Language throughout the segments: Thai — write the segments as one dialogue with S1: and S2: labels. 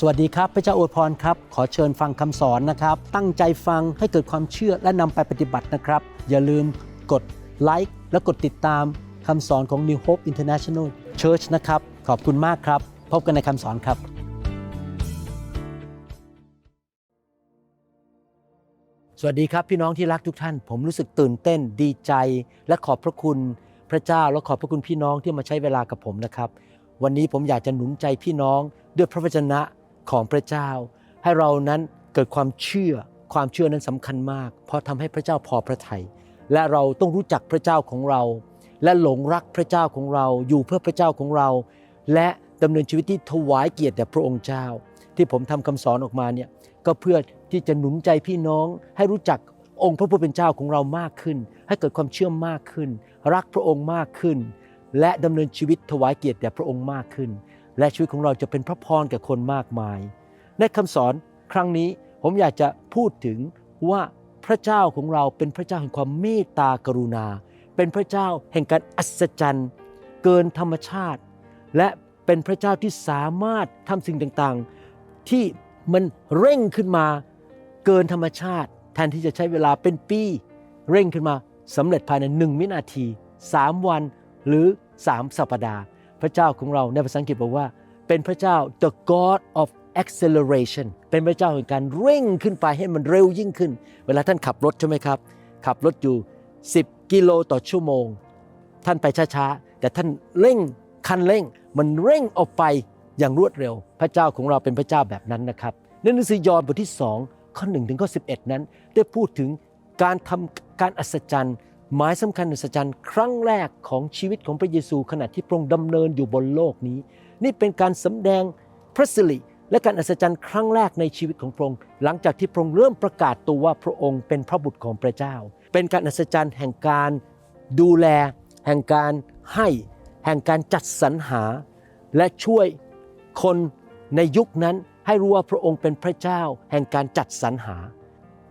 S1: สวัสดีครับพระเจ้าอวยพรครับ ขอเชิญฟังคำสอนนะครับ ตั้งใจฟังให้เกิดความเชื่อและนำไปปฏิบัตินะครับ อย่าลืมกดไลค์และกดติดตามคำสอนของ New Hope International Church นะครับ ขอบคุณมากครับ พบกันในคำสอนครับ สวัสดีครับพี่น้องที่รักทุกท่าน ผมรู้สึกตื่นเต้นดีใจ และขอบพระคุณพระเจ้าและขอบพระคุณพี่น้องที่มาใช้เวลากับผมนะครับ วันนี้ผมอยากจะหนุนใจพี่น้องด้วยพระวจนะ ของพระเจ้า ให้เรานั้นเกิดความเชื่อ ความเชื่อนั้นสำคัญมาก เพราะทำให้พระเจ้าพอพระทัยและเราต้องรู้จักพระเจ้าของเรา และหลงรักพระเจ้าของเรา อยู่เพื่อพระเจ้าของเรา และดำเนินชีวิตที่ถวายเกียรติแด่พระองค์เจ้า ที่ผมทำคำสอนออกมาเนี่ยก็เพื่อที่จะหนุนใจพี่น้อง ให้รู้จักองค์พระผู้เป็นเจ้าของเรามากขึ้น ให้เกิดความเชื่อมากขึ้น รักพระองค์มากขึ้น และดำเนินชีวิตถวายเกียรติแด่พระองค์มากขึ้น และชีวิตของเราจะเป็นพระพรแก่คนมากมาย ในคำสอนครั้งนี้ผมอยากจะพูดถึงว่าพระเจ้าของเราเป็นพระเจ้าแห่งความเมตตากรุณา เป็นพระเจ้าแห่งการอัศจรรย์ เกินธรรมชาติ และเป็นพระเจ้าที่สามารถทำสิ่งต่างๆ ที่มันเร่งขึ้นมา เกินธรรมชาติ แทนที่จะใช้เวลาเป็นปี เร่งขึ้นมาสำเร็จภายในหนึ่งวินาที3วันหรือ3สัปดาห์ พระเจ้าของเราในภาษาอังกฤษบอกว่า เป็นพระเจ้า the God of acceleration เป็นพระเจ้าแห่งการเร่งขึ้นไปให้มันเร็วยิ่งขึ้น เวลาท่านขับรถใช่ไหมครับ ขับรถอยู่ 10 กิโลต่อชั่วโมง ท่านไปช้าๆ แต่ท่านเร่งคันเร่ง มันเร่งออกไปอย่างรวดเร็ว พระเจ้าของเราเป็นพระเจ้าแบบนั้นนะครับในหนังสือยอห์นบทที่ 2 ข้อ1ถึงข้อ11 นั้น ได้พูดถึงการทำการอัศจรรย์ หมายสำคัญอัศจรรย์ครั้งแรกของชีวิตของพระเยซูขณะที่พระองค์ดำเนินอยู่บนโลกนี้ นี่เป็นการสำแดงพระสิริและการอัศจรรย์ครั้งแรกในชีวิตของพระองค์ หลังจากที่พระองค์เริ่มประกาศตัวว่าพระองค์เป็นพระบุตรของพระเจ้า เป็นการอัศจรรย์แห่งการดูแล แห่งการให้ แห่งการจัดสรรหา และช่วยคนในยุคนั้นให้รู้ว่าพระองค์เป็นพระเจ้า แห่งการจัดสรรหา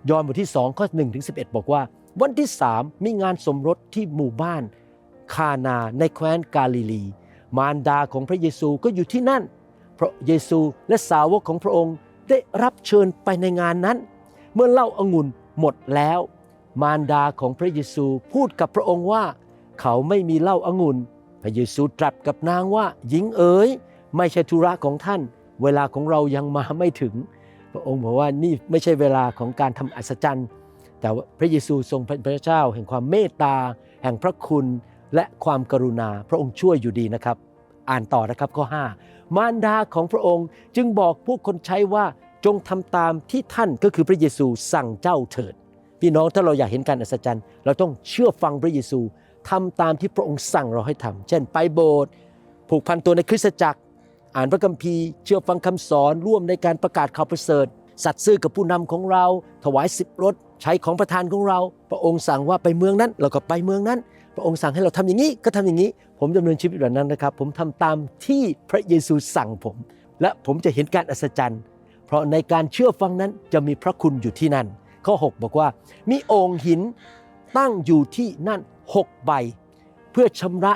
S1: ยอห์นบทที่2ข้อ1ถึง11 บอกว่า วันที่สามมีงานสมรสที่หมู่บ้านคานาในแคว้นกาลิลี มารดาของพระเยซูก็อยู่ที่นั่น พระเยซูและสาวกของพระองค์ได้รับเชิญไปในงานนั้น เมื่อเหล้าอางุ่นหมดแล้ว มารดาของพระเยซูพูดกับพระองค์ว่า เขาไม่มีเหล้าอางุ่น พระเยซูตรัสกับนางว่าหญิงเอ๋ยไม่ใช่ธุระของท่าน เวลาของเรายังมาไม่ถึง พระองค์บอกว่านี่ไม่ใช่เวลาของการทำอัศจรรย์ แต่พระเยซูทรงเป็นพระเจ้า แห่งความเมตตา แห่งพระคุณและความกรุณาพระองค์ช่วยอยู่ดีนะครับ อ่านต่อนะครับข้อ 5 มารดาของพระองค์จึงบอกพวกคนใช้ว่าจงทำตามที่ท่านก็คือพระเยซูสั่งเจ้าเถิด พี่น้องถ้าเราอยากเห็นการอัศจรรย์ เราต้องเชื่อฟังพระเยซูทำตามที่พระองค์สั่งเราให้ทำเช่น ไปโบสถ์ผูกพันตัวในคริสตจักร อ่านพระคัมภีร์ เชื่อฟังคำสอนร่วมในการประกาศข่าวประเสริฐ สัตย์ซื่อกับผู้นำของเรา ถวายสิบรถ ใช้ของประธานของเรา พระองค์สั่งว่าไปเมืองนั้น เราก็ไปเมืองนั้น พระองค์สั่งให้เราทำอย่างนี้ก็ทำอย่างนี้ ผมดำเนินชีวิตแบบนั้นนะครับ ผมทำตามที่พระเยซูสั่งผม และผมจะเห็นการอัศจรรย์ เพราะในการเชื่อฟังนั้นจะมีพระคุณอยู่ที่นั่น ข้อ 6 บอกว่า มีโอ่งหินตั้งอยู่ที่นั่น6ใบ เพื่อชำระ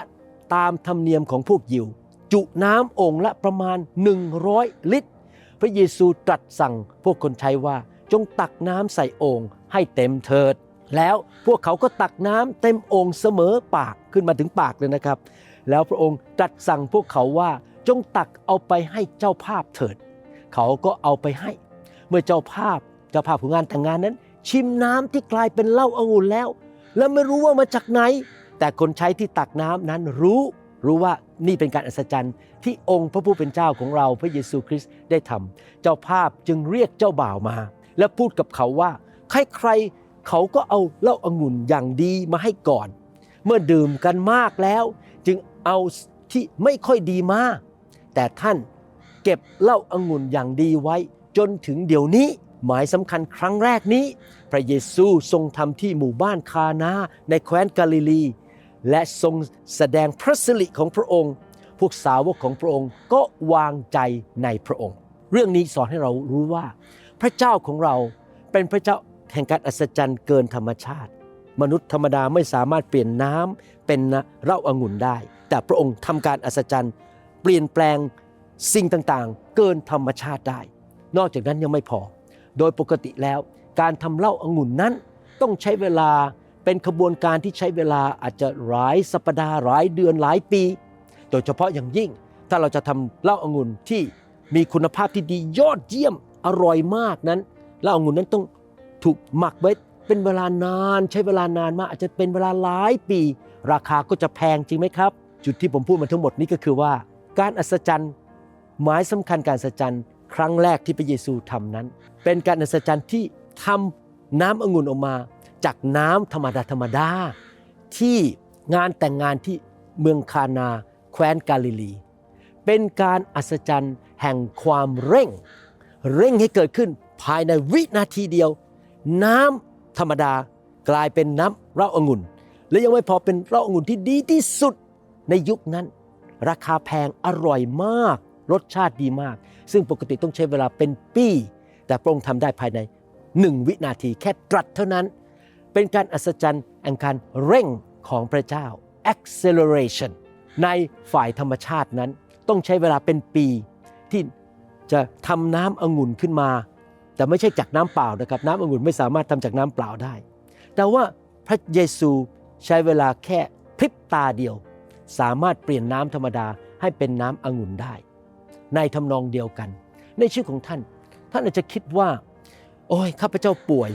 S1: ตามธรรมเนียมของพวกยิว จุน้ำโอ่งละประมาณ 100 ลิตร พระเยซูตรัสสั่งพวกคนใช้ว่า จงตักน้ำใส่โอ่งให้เต็มเถิด แล้วพวกเขาก็ตักน้ำเต็มโอ่งเสมอปากขึ้นมาถึงปากเลยนะครับ แล้วพระองค์ตรัสสั่งพวกเขาว่าจงตักเอาไปให้เจ้าภาพเถิด เขาก็เอาไปให้ เมื่อเจ้าภาพเจ้าภาพของงานแต่งงานนั้น ชิมน้ำที่กลายเป็นเหล้าองุ่นแล้ว และไม่รู้ว่ามาจากไหน แต่คนใช้ที่ตักน้ำนั้นรู้รู้ว่านี่เป็นการอัศจรรย์ที่องค์พระผู้เป็นเจ้าของเราพระเยซูคริสต์ได้ทำเจ้าภาพจึงเรียกเจ้าบ่าวมา และพูดกับเขาว่าใครๆเขาก็เอาเหล้าองุ่นอย่างดีมาให้ก่อน เมื่อดื่มกันมากแล้ว จึงเอาที่ไม่ค่อยดีมา แต่ท่านเก็บเหล้าองุ่นอย่างดีไว้จนถึงเดี๋ยวนี้หมายสำคัญครั้งแรกนี้ พระเยซูทรงทำที่หมู่บ้านคานาในแคว้นกาลิลี และทรงแสดงพระสิริของพระองค์ พวกสาวกของพระองค์ก็วางใจในพระองค์ เรื่องนี้สอนให้เรารู้ว่า พระเจ้าของเราเป็นพระเจ้าแห่งการอัศจรรย์เกินธรรมชาติ มนุษย์ธรรมดาไม่สามารถเปลี่ยนน้ำเป็นเหล้าอางุ่นได้ แต่พระองค์ทำการอัศจรรย์ เปลี่ยนแปลงสิ่งต่างๆ เกินธรรมชาติได้ นอกจากนั้นยังไม่พอ โดยปกติแล้ว การทำเหล้าองุ่นนั้น ต้องใช้เวลาเป็นขบวนการที่ใช้เวลาอาจจะหลายสัปดาห์หลายเดือนหลายปี โดยเฉพาะอย่างยิ่ง ถ้าเราจะทำเหล้าองุ่นที่มีคุณภาพที่ดียอดเยี่ยม อร่อยมากนั้นเหล้าองุ่นนั้นต้องถูกหมักไว้เป็นเวลานานใช้เวลานานมาก อาจจะเป็นเวลาหลายปี ราคาก็จะแพงจริงไหมครับ จุดที่ผมพูดมาทั้งหมดนี้ก็คือว่า การอัศจรรย์หมายสำคัญการอัศจรรย์ ครั้งแรกที่พระเยซูทำนั้น เป็นการอัศจรรย์ที่ทำน้ำองุ่นออกมา จากน้ำธรรมดาธรรมดาที่งานแต่งงานที่เมืองคานาแคว้นกาลิลี เป็นการอัศจรรย์แห่งความเร่ง เร่งให้เกิดขึ้นภายในวินาทีเดียว น้ำธรรมดากลายเป็นน้ำเหล้าองุ่น และยังไม่พอเป็นเหล้าองุ่นที่ดีที่สุดในยุคนั้น ราคาแพงอร่อยมาก รสชาติดีมาก ซึ่งปกติต้องใช้เวลาเป็นปี แต่พระองค์ทำได้ภายในหนึ่งวินาทีแค่ตรัสเท่านั้น เป็นการอัศจรรย์แห่งการเร่งของพระเจ้า acceleration ในฝ่ายธรรมชาตินั้นต้องใช้เวลาเป็นปีที่ จะทำน้ำองุ่นขึ้นมา แต่ไม่ใช่จากน้ำเปล่านะครับ น้ำองุ่นไม่สามารถทำจากน้ำเปล่าได้ แต่ว่าพระเยซูใช้เวลาแค่พริบตาเดียว สามารถเปลี่ยนน้ำธรรมดาให้เป็นน้ำองุ่นได้ ในทำนองเดียวกัน ในชื่อของท่าน ท่านอาจจะคิดว่า โอ้ยข้าพเจ้าป่วย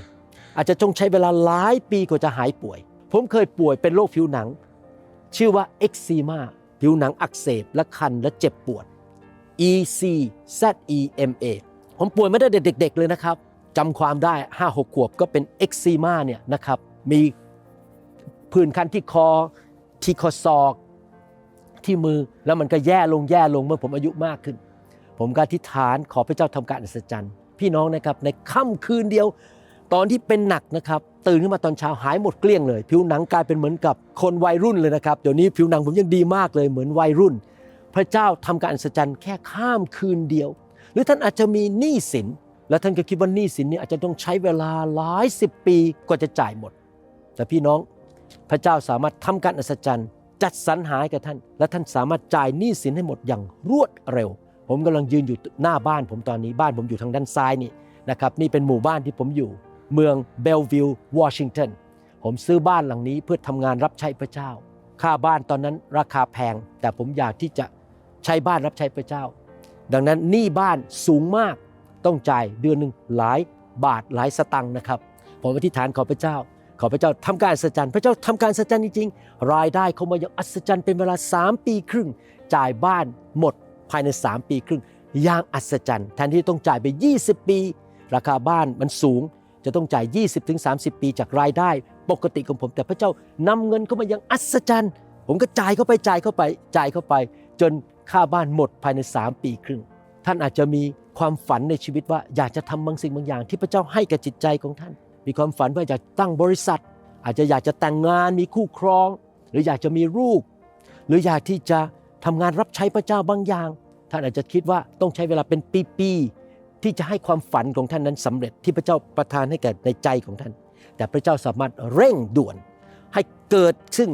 S1: อาจจะต้องใช้เวลาหลายปีกว่าจะหายป่วย ผมเคยป่วยเป็นโรคผิวหนัง ชื่อว่าเอ็กซีมาผิวหนังอักเสบและคันและเจ็บปวด E C Z E M A ผมป่วยไม่ได้เด็กๆเลยนะครับจำความได้ 5-6 ขวบก็เป็นเอ็กซีมาเนี่ยนะครับมีผื่นคันที่คอที่ข้อศอก ที่มือแล้วมันก็แย่ลงแย่ลงเมื่อผมอายุมากขึ้น ผมก็อธิษฐานขอพระเจ้าทำการอัศจรรย์ พี่น้องนะครับในค่ำคืนเดียว ตอนที่เป็นหนักนะครับ ตื่นขึ้นมาตอนเช้าหายหมดเกลี้ยงเลย ผิวหนังกลายเป็นเหมือนกับคนวัยรุ่นเลยนะครับเดี๋ยวนี้ผิวหนังผมยังดีมากเลยเหมือนวัยรุ่น พระเจ้าทำการอัศจรรย์แค่ข้ามคืนเดียว หรือท่านอาจจะมีหนี้สิน แล้วท่านก็คิดว่าหนี้สินนี้อาจจะต้องใช้เวลาหลายสิบปีกว่าจะจ่ายหมด แต่พี่น้องพระเจ้าสามารถทำการอัศจรรย์ จัดสรรหาให้กับท่าน และท่านสามารถจ่ายหนี้สินให้หมดอย่างรวดเร็ว ผมกำลังยืนอยู่หน้าบ้านผมตอนนี้บ้านผมอยู่ทางด้านซ้ายนี่นะครับนี่เป็นหมู่บ้านที่ผมอยู่ เมืองเบลวิลล์วอชิงตันผมซื้อบ้านหลังนี้เพื่อทำงานรับใช้พระเจ้า ค่าบ้านตอนนั้นราคาแพง แต่ผมอยากที่จะ ใช้บ้านรับใช้พระเจ้า ดังนั้นหนี้บ้านสูงมากต้องจ่ายเดือนหนึ่งหลายบาทหลายสตังค์นะครับผมอธิษฐานขอพระเจ้า ขอพระเจ้าทำการอัศจรรย์พระเจ้าทำการอัศจรรย์จริงๆ รายได้เขามาอย่างอัศจรรย์เป็นเวลา 3 ปีครึ่ง จ่ายบ้านหมดภายใน 3 ปีครึ่งอย่างอัศจรรย์แทนที่ต้องจ่ายไป 20 ปี ราคาบ้านมันสูง จะต้องจ่าย 20-30 ปีจากรายได้ปกติของผม แต่พระเจ้านำเงินเข้ามาอย่างอัศจรรย์ ผมก็จ่ายเข้าไปจ่ายเข้าไปจ่ายเข้าไป จน ค่าบ้านหมดภายใน 3 ปีครึ่ง ท่านอาจจะมีความฝันในชีวิตว่าอยากจะทำบางสิ่งบางอย่าง ที่พระเจ้าให้กับจิตใจของท่าน มีความฝันว่าอยากตั้งบริษัท อาจจะอยากจะแต่งงานมีคู่ครอง หรืออยากจะมีลูก หรืออยากที่จะทำงานรับใช้พระเจ้าบางอย่าง ท่านอาจจะคิดว่าต้องใช้เวลาเป็นปีๆที่จะให้ความฝันของท่านนั้นสำเร็จที่พระเจ้าประทานให้แก่ในใจของท่าน แต่พระเจ้าสามารถเร่งด่วน ให้เกิดซึ่ง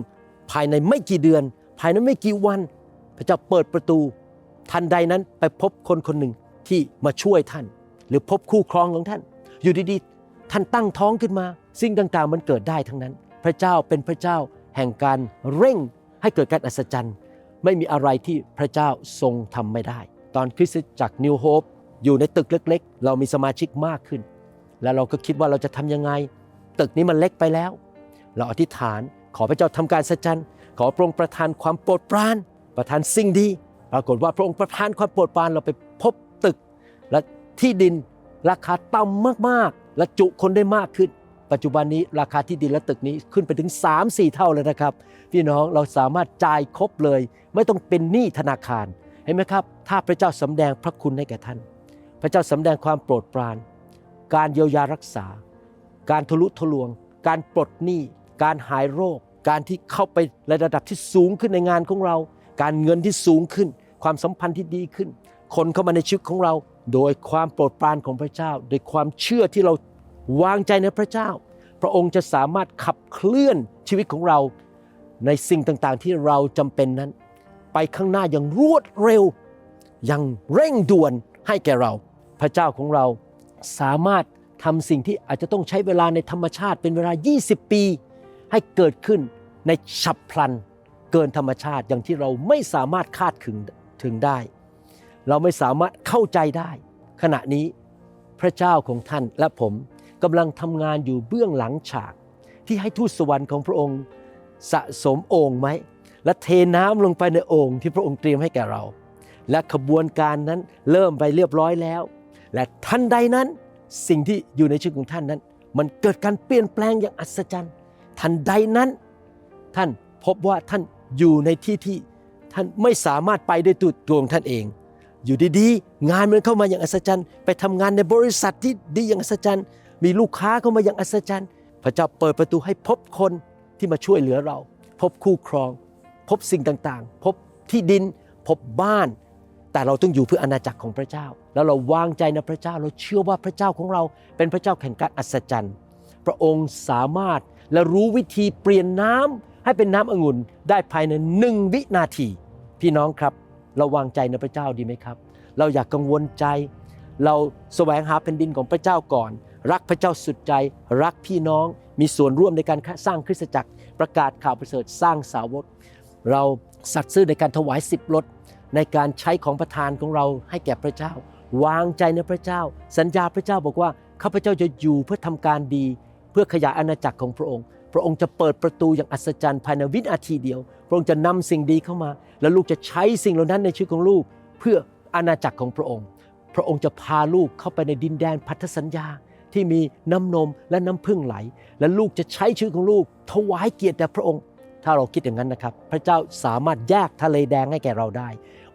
S1: ภายในไม่กี่เดือน ภายในไม่กี่วัน พระเจ้าเปิดประตูทันใดนั้นไปพบคนคนหนึ่งที่มาช่วยท่าน หรือพบคู่ครองของท่าน อยู่ดีๆ ท่านตั้งท้องขึ้นมา สิ่งต่างๆ มันเกิดได้ทั้งนั้น พระเจ้าเป็นพระเจ้าแห่งการเร่งให้เกิดการอัศจรรย์ ไม่มีอะไรที่พระเจ้าทรงทำไม่ได้ ตอนคริสตจักรนิวโฮปอยู่ในตึกเล็ก ๆ เรามีสมาชิกมากขึ้น แล้วเราก็คิดว่าเราจะทำยังไง ตึกนี้มันเล็กไปแล้ว เราอธิษฐานขอพระเจ้าทำการอัศจรรย์ขอพระองค์ประทานความโปรดปราน ประทานสิ่งดี ปรากฏว่าพระองค์ประทานความโปรดปรานเราไปพบตึก และที่ดินราคาต่ำมากๆ และจุคนได้มากขึ้น ปัจจุบันนี้ราคาที่ดินและตึกนี้ขึ้นไปถึง 3-4 เท่าเลยนะครับ พี่น้องเราสามารถจ่ายครบเลย ไม่ต้องเป็นหนี้ธนาคารเห็นไหมครับ ถ้าพระเจ้าสำแดงพระคุณให้แก่ท่าน พระเจ้าสำแดงความโปรดปราน การเยียวยารักษา การทะลุทะลวง การปลดหนี้ การหายโรค การที่เข้าไปในระดับที่สูงขึ้นในงานของเรา การเงินที่สูงขึ้น ความสัมพันธ์ที่ดีขึ้น คนเข้ามาในชีวิตของเรา โดยความโปรดปรานของพระเจ้า โดยความเชื่อที่เราวางใจในพระเจ้า พระองค์จะสามารถขับเคลื่อนชีวิตของเรา ในสิ่งต่างๆที่เราจำเป็นนั้น ไปข้างหน้าอย่างรวดเร็วอย่างเร่งด่วนให้แก่เรา พระเจ้าของเราสามารถทำสิ่งที่อาจจะต้องใช้เวลาในธรรมชาติเป็นเวลา 20 ปี ให้เกิดขึ้นในฉับพลัน เกินธรรมชาติอย่างที่เราไม่สามารถคาดถึงถึงได้ เราไม่สามารถเข้าใจได้ ขณะนี้พระเจ้าของท่านและผมกำลังทำงานอยู่เบื้องหลังฉาก ที่ให้ทูตสวรรค์ของพระองค์สะสมโอ่งไหมและเทน้ำลงไปในโอ่งที่พระองค์เตรียมให้แก่เรา และขบวนการนั้นเริ่มไปเรียบร้อยแล้ว และทันใดนั้นสิ่งที่อยู่ในชีวิตของท่านนั้น มันเกิดการเปลี่ยนแปลงอย่างอัศจรรย์ ทันใดนั้น ท่านพบว่าท่าน อยู่ในที่ที่ท่านไม่สามารถไปด้วยตัวตัวของท่านเอง อยู่ดีๆ งานมันเข้ามาอย่างอัศจรรย์ ไปทำงานในบริษัทที่ดีอย่างอัศจรรย์ มีลูกค้าเข้ามาอย่างอัศจรรย์ พระเจ้าเปิดประตูให้พบคนที่มาช่วยเหลือเรา พบคู่ครอง พบสิ่งต่างๆ พบที่ดิน พบบ้าน แต่เราต้องอยู่เพื่ออาณาจักรของพระเจ้า แล้วเราวางใจในพระเจ้า เราเชื่อว่าพระเจ้าของเราเป็นพระเจ้าแห่งการอัศจรรย์ พระองค์สามารถและรู้วิธีเปลี่ยนน้ำ ให้เป็นน้ำองุ่นได้ภายในหนึ่งวินาที พี่น้องครับเราวางใจในพระเจ้าดีไหมครับ เราอยากกังวลใจ เราแสวงหาแผ่นดินของพระเจ้าก่อน รักพระเจ้าสุดใจ รักพี่น้องมีส่วนร่วมในการสร้างคริสตจักร ประกาศข่าวประเสริฐสร้างสาวกเราสัตย์ซื่อในการถวายสิบรถในการใช้ของประทานของเราให้แก่พระเจ้า วางใจในพระเจ้า สัญญาพระเจ้าบอกว่าข้าพเจ้าจะอยู่เพื่อทำการดี เพื่อขยายอาณาจักรของพระองค์ พระองค์จะเปิดประตูอย่างอัศจรรย์ภายในวินาทีเดียว พระองค์จะนำสิ่งดีเข้ามา และลูกจะใช้สิ่งเหล่านั้นในชีวิตของลูก เพื่ออาณาจักรของพระองค์ พระองค์จะพาลูกเข้าไปในดินแดนพันธสัญญาที่มีน้ำนมและน้ำพึ่งไหล และลูกจะใช้ชีวิตของลูกถวายเกียรติแด่พระองค์ ถ้าเราคิดอย่างนั้นนะครับ พระเจ้าสามารถแยกทะเลแดงให้แก่เราได้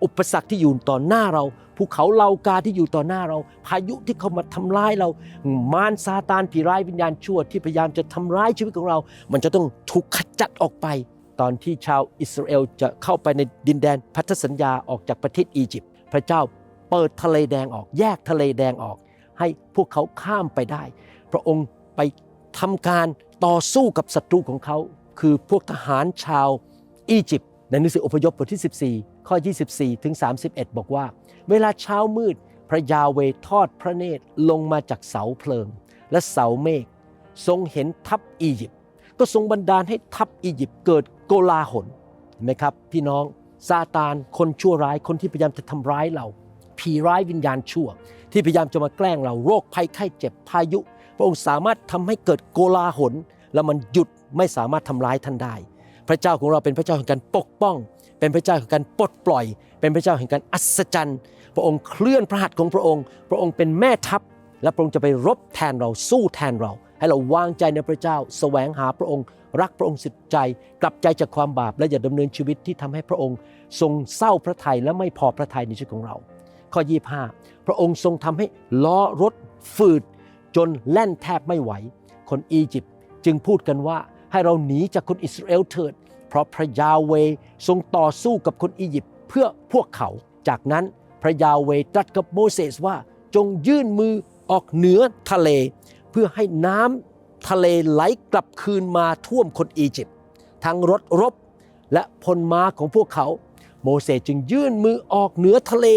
S1: อุปสรรคที่อยู่ต่อหน้าเราภูเขาเหล่ากาที่อยู่ต่อหน้าเรา พายุที่เข้ามาทำร้ายเรา มารซาตานผีร้ายวิญญาณชั่วที่พยายามจะทำร้ายชีวิตของเรา มันจะต้องถูกขจัดออกไป ตอนที่ชาวอิสราเอลจะเข้าไปในดินแดนพันธสัญญาออกจากประเทศอียิปต์พระเจ้าเปิดทะเลแดงออก แยกทะเลแดงออก ให้พวกเขาข้ามไปได้ พระองค์ไปทำการต่อสู้กับศัตรูของเขา คือพวกทหารชาวอียิปต์ในหนังสืออพยพบทที่ 14 ข้อ 24 ถึง 31 บอกว่า เวลาเช้ามืดพระยาเวทอดพระเนตรลงมาจากเสาเพลิง และเสาเมฆทรงเห็นทัพอียิปต์ก็ทรงบันดาลให้ทัพอียิปต์เกิดโกลาหลเห็นไหมครับ พี่น้องซาตานคนชั่วร้ายคนที่พยายามจะทำร้ายเรา ผีร้ายวิญญาณชั่ว ที่พยายามจะมาแกล้งเราโรคภัยไข้เจ็บพายุ พระองค์สามารถทำให้เกิดโกลาหล แล้วมันหยุดไม่สามารถทำร้ายท่านได้ พระเจ้าของเราเป็นพระเจ้าแห่งการปกป้อง เป็นพระเจ้าแห่งการปลดปล่อย เป็นพระเจ้าแห่งการอัศจรรย์ พระองค์เคลื่อนพระหัตถ์ของพระองค์ พระองค์เป็นแม่ทัพ และพระองค์จะไปรบแทนเราสู้แทนเรา ให้เราวางใจในพระเจ้า แสวงหาพระองค์ รักพระองค์สุดใจ กลับใจจากความบาปและอย่าดำเนินชีวิตที่ทำให้พระองค์ ทรงเศร้าพระทัยและไม่พอพระทัยในชีวิตของเรา ข้อ 25 พระองค์ทรงทำให้ล้อรถฝืดจนแล่นแทบไม่ไหว คนอียิปต์จึงพูดกันว่า ให้เราหนีจากคนอิสราเอลเถิด เพราะพระยาเวทรงต่อสู้กับคนอียิปต์เพื่อพวกเขา จากนั้นพระยาเวตรัสกับโมเสสว่าจงยื่นมือออกเหนือทะเล เพื่อให้น้ำทะเลไหลกลับคืนมาท่วมคนอียิปต์ทั้งรถรบและพลม้าของพวกเขา โมเสสจึงยื่นมือออกเหนือทะเล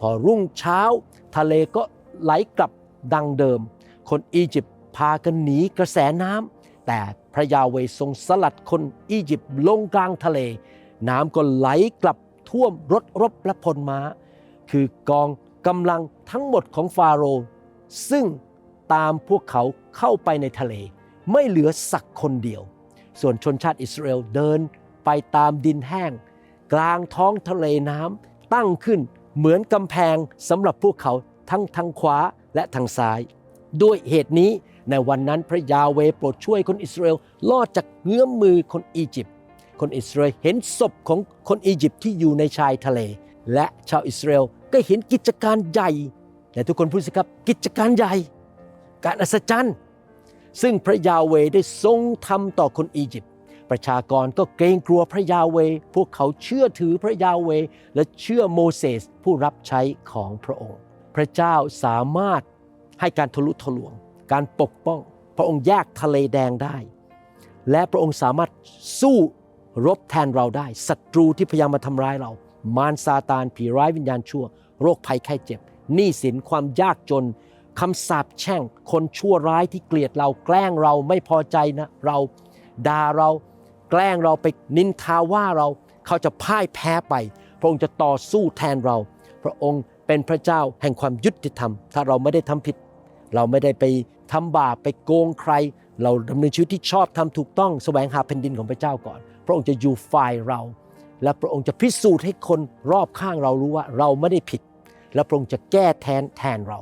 S1: พอรุ่งเช้า ทะเลก็ไหลกลับดังเดิม คนอียิปต์พากันหนีกระแสน้ำ แต่พระยาเวทรงสลัดคนอียิปต์ลงกลางทะเล น้ำก็ไหลกลับท่วมรถรบและพลม้า คือกองกำลังทั้งหมดของฟาโรห์ซึ่งตามพวกเขาเข้าไปในทะเล ไม่เหลือสักคนเดียว ส่วนชนชาติอิสราเอลเดินไปตามดินแห้ง กลางท้องทะเลน้ำตั้งขึ้นเหมือนกำแพงสำหรับพวกเขาทั้งทางขวาและทางซ้าย ด้วยเหตุนี้ ในวันนั้นพระยาเวโปรดช่วยคนอิสราเอลลอดจากเงื้อมมือคนอียิปต์ คนอิสราเอลเห็นศพของคนอียิปต์ที่อยู่ในชายทะเล และชาวอิสราเอลก็เห็นกิจการใหญ่แต่ทุกคนพูดสิครับกิจการใหญ่ การอัศจรรย์ ซึ่งพระยาเวได้ทรงทำต่อคนอียิปต์ประชากรก็เกรงกลัวพระยาเว พวกเขาเชื่อถือพระยาเว และเชื่อโมเสสผู้รับใช้ของพระองค์ พระเจ้าสามารถให้การทะลุทะลวง การปกป้อง พระองค์แยกทะเลแดงได้ และพระองค์สามารถสู้รบแทนเราได้ศัตรูที่พยายามมาทำร้ายเรา มารซาตานผีร้ายวิญญาณชั่ว โรคภัยไข้เจ็บหนี้สินความยากจนคำสาปแช่ง คนชั่วร้ายที่เกลียดเราแกล้งเราไม่พอใจนะเราด่าเราแกล้งเราไปนินทาว่าเราเขาจะพ่ายแพ้ไป พระองค์จะต่อสู้แทนเรา พระองค์เป็นพระเจ้าแห่งความยุติธรรม ถ้าเราไม่ได้ทำผิด เราไม่ได้ไปทำบาปไปโกงใคร เราดำเนินชีวิตที่ชอบทำถูกต้องแสวงหาแผ่นดินของพระเจ้าก่อน พระองค์จะอยู่ฝ่ายเรา และพระองค์จะพิสูจน์ให้คนรอบข้างเรารู้ว่าเราไม่ได้ผิด และพระองค์จะแก้แทนแทนเรา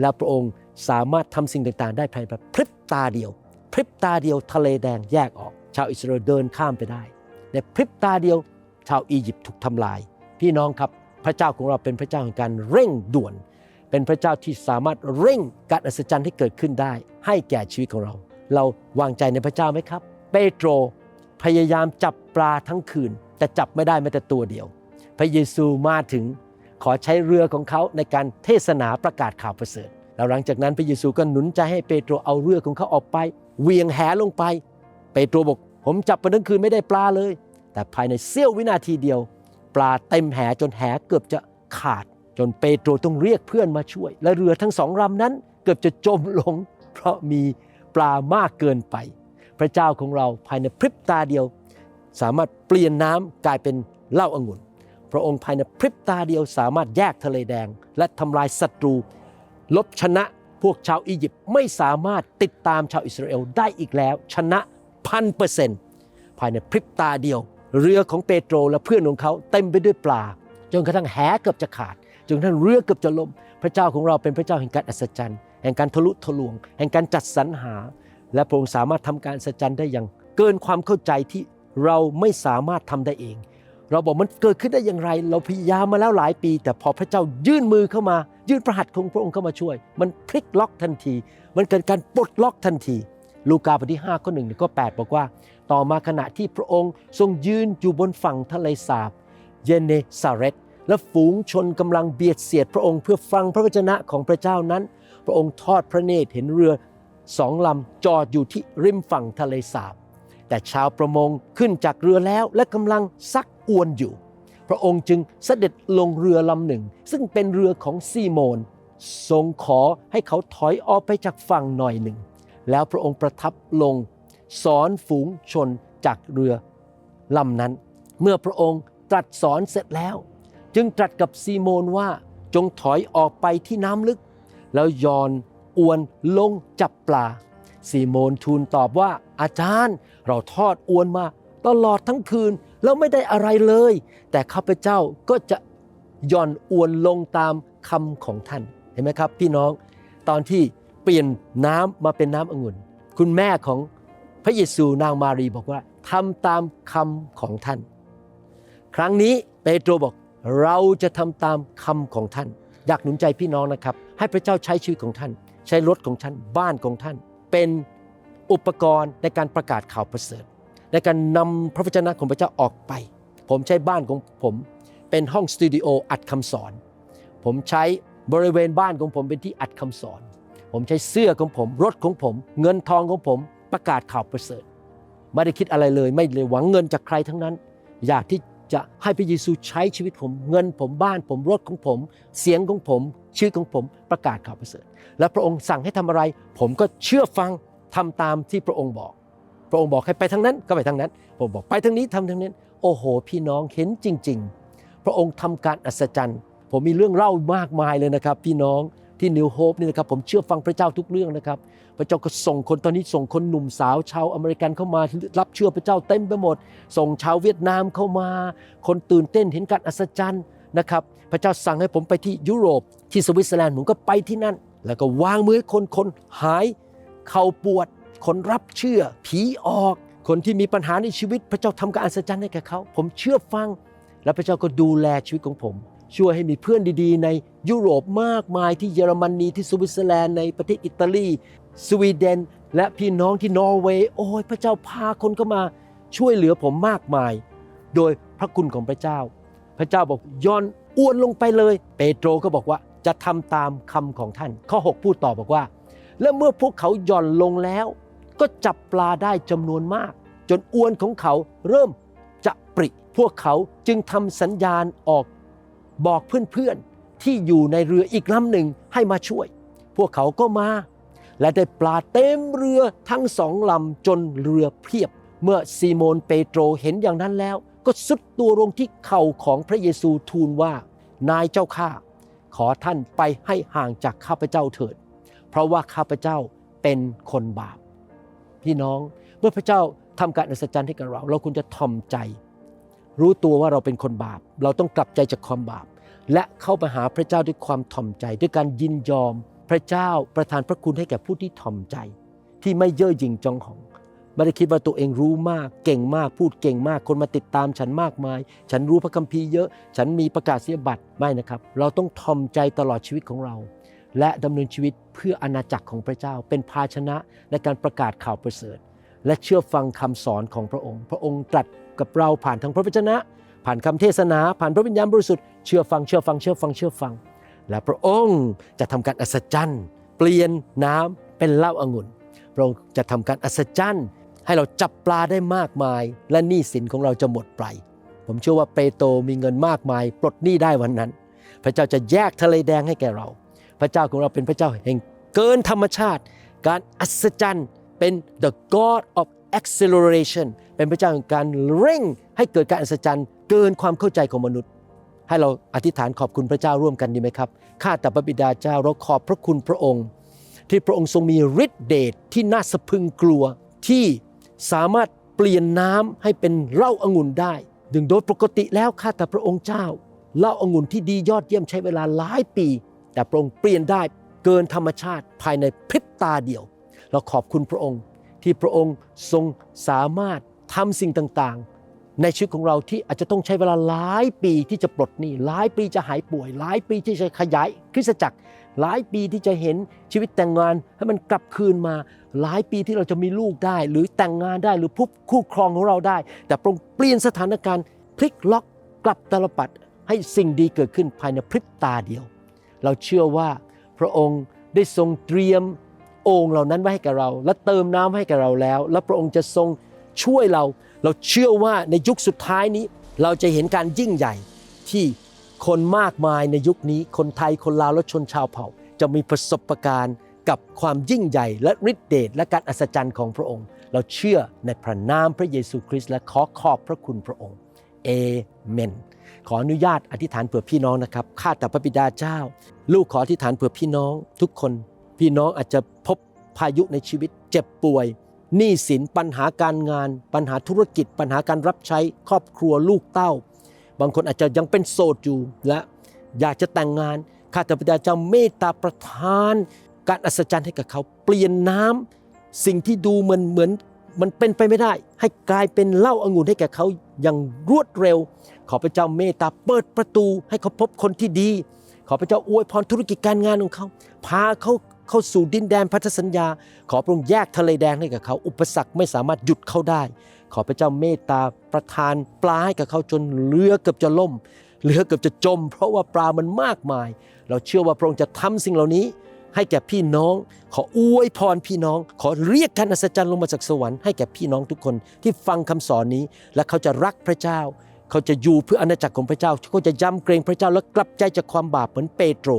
S1: และพระองค์สามารถทำสิ่งต่างๆ ได้ภายในพริบตาเดียว พริบตาเดียวทะเลแดงแยกออก ชาวอิสราเอลเดินข้ามไปได้ในพริบตาเดียวชาวอียิปต์ถูกทำลาย พี่น้องครับพระเจ้าของเราเป็นพระเจ้าแห่งการเร่งด่วน เป็นพระเจ้าที่สามารถเร่งการอัศจรรย์ให้เกิดขึ้นได้ ให้แก่ชีวิตของเรา เราวางใจในพระเจ้าไหมครับ เปโตรพยายามจับปลาทั้งคืน แต่จับไม่ได้แม้แต่ตัวเดียว พระเยซูมาถึงขอใช้เรือของเขาในการเทศนาประกาศข่าวประเสริฐแล้วหลังจากนั้นพระเยซูก็หนุนใจให้เปโตรเอาเรือของเขาออกไปเหวียงแหลงไป เปโตรบอกผมจับไปทั้งคืนไม่ได้ปลาเลย แต่ภายในเสี้ยววินาทีเดียว ปลาเต็มแหจนแหเกือบจะขาด จนเปโตรต้องเรียกเพื่อนมาช่วย และเรือทั้งสองลำนั้นเกือบจะจมลง เพราะมีปลามากเกินไป พระเจ้าของเราภายในพริบตาเดียว สามารถเปลี่ยนน้ำกลายเป็นเหล้าองุ่น พระองค์ภายในพริบตาเดียวสามารถแยกทะเลแดง และทำลายศัตรู ลบชนะพวกชาวอียิปต์ไม่สามารถติดตามชาวอิสราเอลได้อีกแล้ว ชนะพันเปอร์เซนต์ภายในพริบตาเดียว เรือของเปโตรและเพื่อนของเขาเต็มไปด้วยปลา จนกระทั่งแหเกือบจะขาด จนทั่งเรือเกือบจะล่ม พระเจ้าของเราเป็นพระเจ้าแห่งการอัศจรรย์ แห่งการทะลุทะลวง แห่งการจัดสรรหา และพระองค์สามารถทำการอัศจรรย์ได้อย่างเกินความเข้าใจที่เราไม่สามารถทำได้เอง เราบอกมันเกิดขึ้นได้อย่างไร เราพยายามมาแล้วหลายปี แต่พอพระเจ้ายื่นมือเข้ามา ยื่นพระหัตถ์ของพระองค์เข้ามาช่วย มันพลิกล็อกทันที มันเกิดการปลดล็อกทันทีลูกาบทที่5ข้อ1ข้อ8บอกว่า ต่อมาขณะที่พระองค์ทรงยืนอยู่บนฝั่งทะเลสาบเยเนซาเรต และฝูงชนกำลังเบียดเสียดพระองค์เพื่อฟังพระวจนะของพระเจ้านั้น พระองค์ทอดพระเนตรเห็นเรือสองลำจอดอยู่ที่ริมฝั่งทะเลสาบ แต่ชาวประมงขึ้นจากเรือแล้วและกำลังซักอวนอยู่ พระองค์จึงเสด็จลงเรือลำหนึ่ง ซึ่งเป็นเรือของซีโมนทรงขอให้เขาถอยออกไปจากฝั่งหน่อยหนึ่ง แล้วพระองค์ประทับลง สอนฝูงชนจากเรือลำนั้น เมื่อพระองค์ตรัสสอนเสร็จแล้ว จึงตรัสกับซีโมนว่าจงถอยออกไปที่น้ำลึก แล้วยอนอวนลงจับปลา ซีโมนทูลตอบว่าอาจารย์เราทอดอวนมาตลอดทั้งคืนแล้วไม่ได้อะไรเลย แต่ข้าพเจ้าก็จะย่อนอวนลงตามคำของท่านเห็นไหมครับ พี่น้องตอนที่เปลี่ยนน้ำมาเป็นน้ำองุ่น คุณแม่ของพระเยซูนางมารีบอกว่าทำตามคำของท่าน ครั้งนี้เปโตรบอก เราจะทำตามคำของท่าน อยากหนุนใจพี่น้องนะครับ ให้พระเจ้าใช้ชีวิตของท่าน ใช้รถของท่านบ้านของท่าน เป็นอุปกรณ์ในการประกาศข่าวประเสริฐในการนำพระวจนะของพระเจ้าออกไป ผมใช้บ้านของผมเป็นห้องสตูดิโออัดคำสอน ผมใช้บริเวณบ้านของผมเป็นที่อัดคำสอน ผมใช้เสื้อของผมรถของผม เงินทองของผมประกาศข่าวประเสริฐ ไม่ได้คิดอะไรเลย ไม่เลยหวังเงินจากใครทั้งนั้น อยากที่ จะให้พระเยซูใช้ชีวิตผม เงินผมบ้านผมรถของผม เสียงของผมชื่อของผมประกาศข่าวประเสริฐ และพระองค์สั่งให้ทำอะไร ผมก็เชื่อฟังทำตามที่พระองค์บอก พระองค์บอกให้ไปทางนั้นก็ไปทางนั้น ผมบอกไปทางนี้ทำทางนี้น โอ้โห พี่น้องเห็นจริง ๆ พระองค์ทำการอัศจรรย์ ผมมีเรื่องเล่ามากมายเลยนะครับ พี่น้องที่นิวโฮปนี่นะครับผมเชื่อฟังพระเจ้าทุกเรื่องนะครับ พระเจ้าก็ส่งคนตอนนี้ส่งคนหนุ่มสาวชาวอเมริกันเข้ามารับเชื่อพระเจ้าเต็มไปหมด ส่งชาวเวียดนามเข้ามา คนตื่นเต้นเห็นการอัศจรรย์นะครับ พระเจ้าสั่งให้ผมไปที่ยุโรปที่สวิตเซอร์แลนด์ผมก็ไปที่นั่น แล้วก็วางมือคนคนหายเข่าปวด คนรับเชื่อ ผีออก คนที่มีปัญหาในชีวิต พระเจ้าทำการอัศจรรย์ให้แก่เขา ผมเชื่อฟัง และพระเจ้าก็ดูแลชีวิตของผมช่วยให้มีเพื่อนดีๆ ในยุโรปมากมายที่เยอรมนีที่สวิตเซอร์แลนด์ในประเทศอิตาลี สวีเดน และพี่น้องที่นอร์เวย์โอ้ยพระเจ้าพาคนเข้ามาช่วยเหลือผมมากมาย โดยพระคุณของพระเจ้า พระเจ้าบอกย้อนอ้วนลงไปเลย เปโตรก็บอกว่าจะทำตามคำของท่าน ข้อ 6 พูดต่อบอกว่า และเมื่อพวกเขาย่อนลงแล้ว ก็จับปลาได้จำนวนมาก จนอวนของเขาเริ่มจะปริ พวกเขาจึงทำสัญญาณออกบอกเพื่อนๆที่อยู่ในเรืออีกลำหนึ่งให้มาช่วย พวกเขาก็มา และได้ปลาเต็มเรือทั้งสองลำจนเรือเพียบ เมื่อซีโมนเปโตรเห็นอย่างนั้นแล้ว ก็สุดตัวลงที่เข่าของพระเยซูทูลว่า นายเจ้าข้าขอท่านไปให้ห่างจากข้าพเจ้าเถิด เพราะว่าข้าพเจ้าเป็นคนบาป พี่น้องเมื่อพระเจ้าทำการอัศจรรย์ให้กับเรา เราควรจะทอมใจ รู้ตัวว่าเราเป็นคนบาป เราต้องกลับใจจากความบาป และเข้ามาหาพระเจ้าด้วยความถ่อมใจด้วยการยินยอม พระเจ้าประทานพระคุณให้แก่ผู้ที่ถ่อมใจ ที่ไม่เย่อหยิ่งจองหองไม่ได้คิดว่าตัวเองรู้มาก เก่งมากพูดเก่งมาก คนมาติดตามฉันมากมาย ฉันรู้พระคัมภีร์เยอะ ฉันมีประกาศเสียบัตรไม่นะครับ เราต้องทอมใจตลอดชีวิตของเรา และดำเนินชีวิตเพื่ออาณาจักรของพระเจ้า เป็นภาชนะในการประกาศข่าวประเสริฐ และเชื่อฟังคำสอนของพระองค์ พระองค์ตรัสกับเราผ่านทางพระวจนะ ผ่านคำเทศนา ผ่านพระวิญญาณบริสุทธิ์เชื่อฟังเชื่อฟังเชื่อฟังเชื่อฟัง และพระองค์จะทำการอัศจรรย์ เปลี่ยนน้ำเป็นเหล้าอางุ่น พระองค์จะทำการอัศจรรย์ ให้เราจับปลาได้มากมาย และหนี้สินของเราจะหมดไป ผมเชื่อว่าเปโตรมีเงินมากมาย ปลดหนี้ได้วันนั้น พระเจ้าจะแยกทะเลแดงให้แก่เรา พระเจ้าของเราเป็นพระเจ้าแห่งเกินธรรมชาติ การอัศจรรย์เป็น the God of acceleration เป็นพระเจ้าแห่งการเร่งให้เกิดการอัศจรรย์ เกินความเข้าใจของมนุษย์ ให้เราอธิษฐานขอบคุณพระเจ้าร่วมกันดีไหมครับ ข้าแต่พระบิดาเจ้าเราขอบพระคุณพระองค์ ที่พระองค์ทรงมีฤทธิเดชที่น่าสะพึงกลัวที่สามารถเปลี่ยนน้ำให้เป็นเหล้าองุ่นได้ ดึงโดยปกติแล้วข้าแต่พระองค์เจ้าเหล้าองุ่นที่ดียอดเยี่ยมใช้เวลาหลายปี แต่พระองค์เปลี่ยนได้เกินธรรมชาติภายในพริบตาเดียว เราขอบคุณพระองค์ที่พระองค์ทรงสามารถทำสิ่งต่าง ในชีวิตของเราที่อาจจะต้องใช้เวลาหลายปีที่จะปลดหนี้หลายปีจะหายป่วย หลายปีที่จะขยายคริสตจักร หลายปีที่จะเห็นชีวิตแต่งงานให้มันกลับคืนมา หลายปีที่เราจะมีลูกได้ หรือแต่งงานได้หรือพบคู่ครองของเราได้ แต่พรงเปลี่ยนสถานการณ์พลิกล็อกกลับตลปัดให้สิ่งดีเกิดขึ้นภายในพริบตาเดียว เราเชื่อว่าพระองค์ได้ทรงเตรียมโอ่งเหล่านั้นไว้ให้กับเรา และเติมน้ำให้กับเราแล้ว และพระองค์จะทรง ช่วยเรา เราเชื่อว่าในยุคสุดท้ายนี้ เราจะเห็นการยิ่งใหญ่ที่คนมากมายในยุคนี้ คนไทยคนลาวและชนชาวเผ่า จะมีประสบการณ์กับความยิ่งใหญ่และฤทธิเดชและการอัศจรรย์ของพระองค์ เราเชื่อในพระนามพระเยซูคริสต์และขอขอบพระคุณพระองค์เอเมนขออนุญาตอธิษฐานเผื่อพี่น้องนะครับข้าแต่พระบิดาเจ้า ลูกขออธิษฐานเผื่อพี่น้องทุกคน พี่น้องอาจจะพบพายุในชีวิต เจ็บป่วย หนี้สินปัญหาการงาน ปัญหาธุรกิจ ปัญหาการรับใช้ครอบครัวลูกเต้า บางคนอาจจะยังเป็นโสดอยู่และอยากจะแต่งงานข้าแต่พระเจ้าเมตตาประทาน การอัศจรรย์ให้กับเขา เปลี่ยนน้ำสิ่งที่ดูเหมือนเหมือนมันเป็นไปไม่ได้ ให้กลายเป็นเหล้าอางุ่นให้แก่เขาอย่างรวดเร็ว ขอพระเจ้าเมตตาเปิดประตู ให้เขาพบคนที่ดี ขอพระเจ้าอวยพรธุรกิจการงานของเขา พาเขา เข้าสู่ดินแดนพันธสัญญา ขอพระองค์แยกทะเลแดงให้กับเขา อุปสรรคไม่สามารถหยุดเขาได้ ขอพระเจ้าเมตตาประทานปลาให้กับเขาจนเรือเกือบจะล่มเรือเกือบจะจม เพราะว่าปลามันมากมาย เราเชื่อว่าพระองค์จะทำสิ่งเหล่านี้ ให้แก่พี่น้อง ขออวยพรพี่น้อง ขอเรียกการอัศจรรย์ลงมาจากสวรรค์ให้แก่พี่น้องทุกคนที่ฟังคำสอนนี้ และเขาจะรักพระเจ้า เขาจะอยู่เพื่ออาณาจักรของพระเจ้าเขาจะยำเกรงพระเจ้าและกลับใจจากความบาปเหมือนเปโตร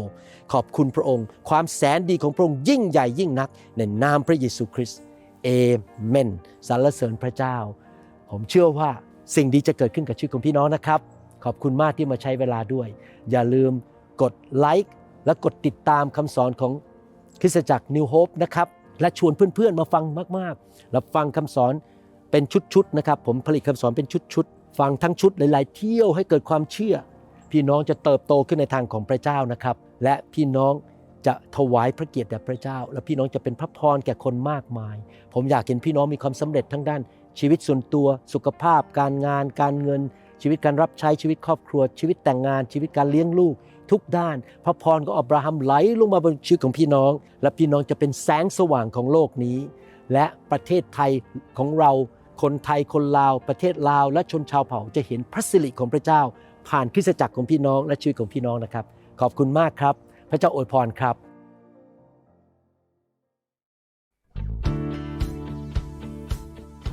S1: ขอบคุณพระองค์ ความแสนดีของพระองค์ยิ่งใหญ่ยิ่งนัก ในนามพระเยซูคริสต์เอเมนสรรเสริญพระเจ้า ผมเชื่อว่าสิ่งดีจะเกิดขึ้นกับชีวิตของพี่น้องนะครับ ขอบคุณมากที่มาใช้เวลาด้วย อย่าลืมกดไลค์และกดติดตามคำสอนของคริสตจักรนิวโฮปนะครับและชวนเพื่อนๆมาฟังมากๆ และฟังคำสอนเป็นชุดๆนะครับ ผมผลิตคำสอนเป็นชุดๆ ฟังทั้งชุดหลาย ๆ เที่ยวให้เกิดความเชื่อ พี่น้องจะเติบโตขึ้นในทางของพระเจ้านะครับ และพี่น้องจะถวายพระเกียรติแด่พระเจ้า และพี่น้องจะเป็นพระพรแก่คนมากมาย ผมอยากเห็นพี่น้องมีความสำเร็จทั้งด้าน ชีวิตส่วนตัวสุขภาพ การงาน การเงิน ชีวิตการรับใช้ชีวิตครอบครัว ชีวิตแต่งงาน ชีวิตการเลี้ยงลูก ทุกด้าน พระพรของอับราฮัมไหลลงมาบนชีวิตของพี่น้อง และพี่น้องจะเป็นแสงสว่างของโลกนี้ และประเทศไทยของเรา คนไทยคนลาวประเทศลาวและชนชาวเผ่าจะเห็นพระสิริของพระเจ้า ผ่านคริสตจักรของพี่น้องและชีวิตของพี่น้องนะครับ ขอบคุณมากครับ พระเจ้าอวยพรครับ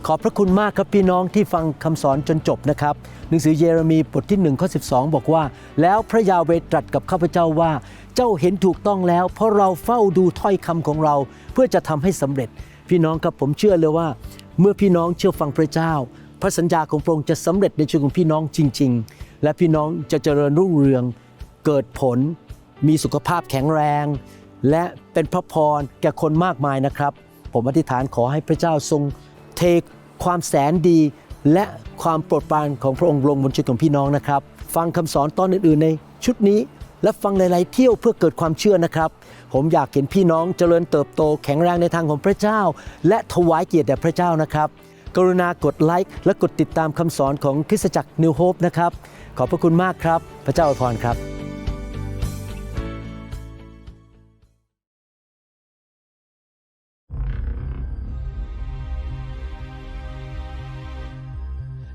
S1: ขอบพระคุณมากครับพี่น้องที่ฟังคำสอนจนจบนะครับหนังสือเยเรมีบทที่1ข้อ12 บอกว่า แล้วพระยาเวตรัสกับข้าพเจ้าว่า เจ้าเห็นถูกต้องแล้ว เพราะเราเฝ้าดูถ้อยคำของเรา เพื่อจะทำให้สำเร็จพี่น้องครับผมเชื่อเลยว่า เมื่อพี่น้องเชื่อฟังพระเจ้า พระสัญญาของพระองค์จะสำเร็จในชีวิตของพี่น้องจริง ๆ และพี่น้องจะเจริญรุ่งเรือง เกิดผล มีสุขภาพแข็งแรง และเป็นพระพรแก่คนมากมายนะครับ ผมอธิษฐานขอให้พระเจ้าทรงเทความแสนดี และความโปรดปรานของพระองค์ลงบนชีวิตของพี่น้องนะครับ ฟังคำสอนตอนอื่นๆในชุดนี้ และฟังหลายๆเที่ยวเพื่อเกิดความเชื่อนะครับ ผมอยากเห็นพี่น้องเจริญเติบโตแข็งแรงในทางของพระเจ้า และถวายเกียรติแด่พระเจ้านะครับ กรุณากดไลค์และกดติดตามคำสอนของคริสตจักรนิวโฮปนะครับ ขอบพระคุณมากครับ พระเจ้าอวยพรครับ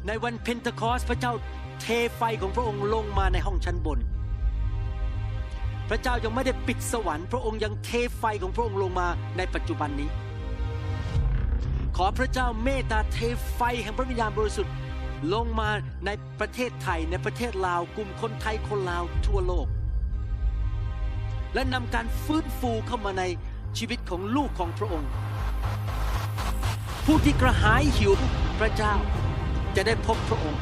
S1: ในวันเพนทคอสพระเจ้าเทไฟของพระองค์ลงมาในห้องชั้นบน พระเจ้ายังไม่ได้ปิดสวรรค์พระองค์ยังเทไฟของพระองค์ลงมาในปัจจุบันนี้ ขอพระเจ้าเมตตาเทไฟแห่งพระวิญญาณบริสุทธิ์ลงมาในประเทศไทยในประเทศลาวกลุ่มคนไทยคนลาวทั่วโลก และนำการฟื้นฟูเข้ามาในชีวิตของลูกของพระองค์ ผู้ที่กระหายหิวพระเจ้าจะได้พบพระองค์